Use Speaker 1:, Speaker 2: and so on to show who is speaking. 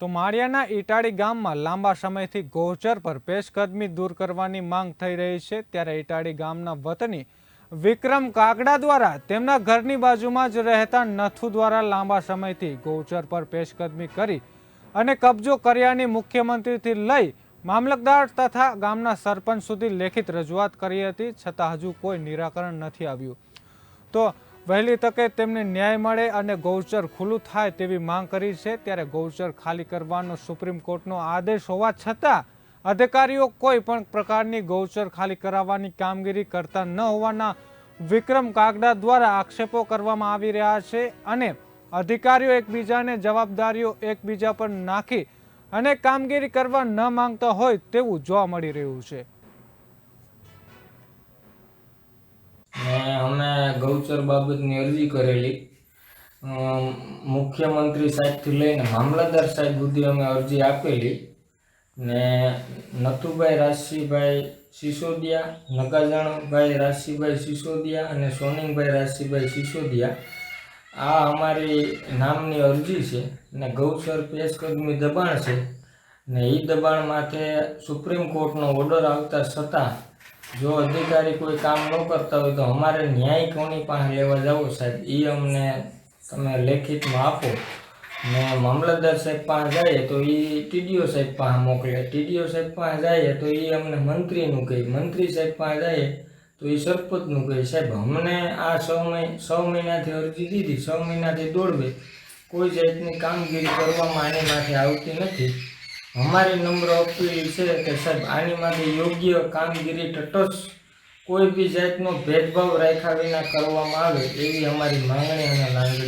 Speaker 1: તો માળિયાના ઈટાળી ગામમાં લાંબા સમયથી ગોચર પર પેશકદમી દૂર કરવાની માંગ થઈ રહી છે, ત્યારે ઇટાળી ગામના વતની વિક્રમ કાગડા દ્વારા તેમના ઘરની બાજુમાં જ રહેતા નથુ દ્વારા લાંબા સમયથી ગૌચર પર પેશકદમી કરી અને કબજો કર્યાની મુખ્યમંત્રીથી લઈ મામલતદાર તથા ગામના સરપંચ સુધી લેખિત રજૂઆત કરી હતી, છતાં હજુ કોઈ નિરાકરણ નથી આવ્યું. તો વહેલી તકે તેમને ન્યાય મળે અને ગૌચર ખુલ્લું થાય તેવી માંગ કરી છે, ત્યારે ગૌચર ખાલી કરવાનો સુપ્રીમ કોર્ટનો આદેશ હોવા છતાં અધિકારીઓ કોઈ પણ પ્રકારની ગૌચર ખાલી કરાવવાની કામગીરી કરતા ન હોવાના વિક્રમ કાગડા દ્વારા આક્ષેપો કરવામાં આવી રહ્યા છે અને અધિકારીઓ એકબીજાને જવાબદારીઓ એકબીજા પર નાખી અને કામગીરી કરવા ન માંગતા હોય તેવું જોવા મળી રહ્યું છે.
Speaker 2: ગૌચર બાબતની અરજી કરેલી. મુખ્યમંત્રી સાહેબથી લઈને મામલતદાર સાહેબ સુધી અમે અરજી આપેલી. ને નથુભાઈ રાજસીભાઈ સિસોદિયા, નગાજણભાઈ રાજસીભાઈ સિસોદિયા અને સોનિંગભાઈ રાજસીભાઈ સિસોદિયા. આ અમારી નામની અરજી છે ને ગૌચર પેશકદમી દબાણ છે. ને એ દબાણ માથે સુપ્રીમ કોર્ટનો ઓર્ડર આવતા છતાં જો અધિકારી કોઈ કામ ન કરતા હોય તો અમારે ન્યાય કોની પાસે લેવા જાવ સાહેબ? એ અમને તમે લેખિતમાં આપો. ને મામલતદાર સાહેબ પાસે જાય તો એ ટીડીઓ સાહેબ પાસે મોકલે. ટીડીઓ સાહેબ પાસે જાય તો એ અમને મંત્રીનું કહે. મંત્રી સાહેબ પાસે જાય તો એ સરપંચનું કહે. સાહેબ, અમને આ છ મહિના છ મહિનાથી અરજી દીધી. છ મહિનાથી દોડવે. કોઈ જાતની કામગીરી કરવામાં આની માથે આવતી નથી. અમારી નમ્ર અપીલ છે કે સાહેબ આની માટે યોગ્ય કામગીરી તટસ્થ કોઈ બી જાતનો ભેદભાવ રાખ્યા વિના કરવામાં આવે એવી અમારી માંગણી અને લાગણી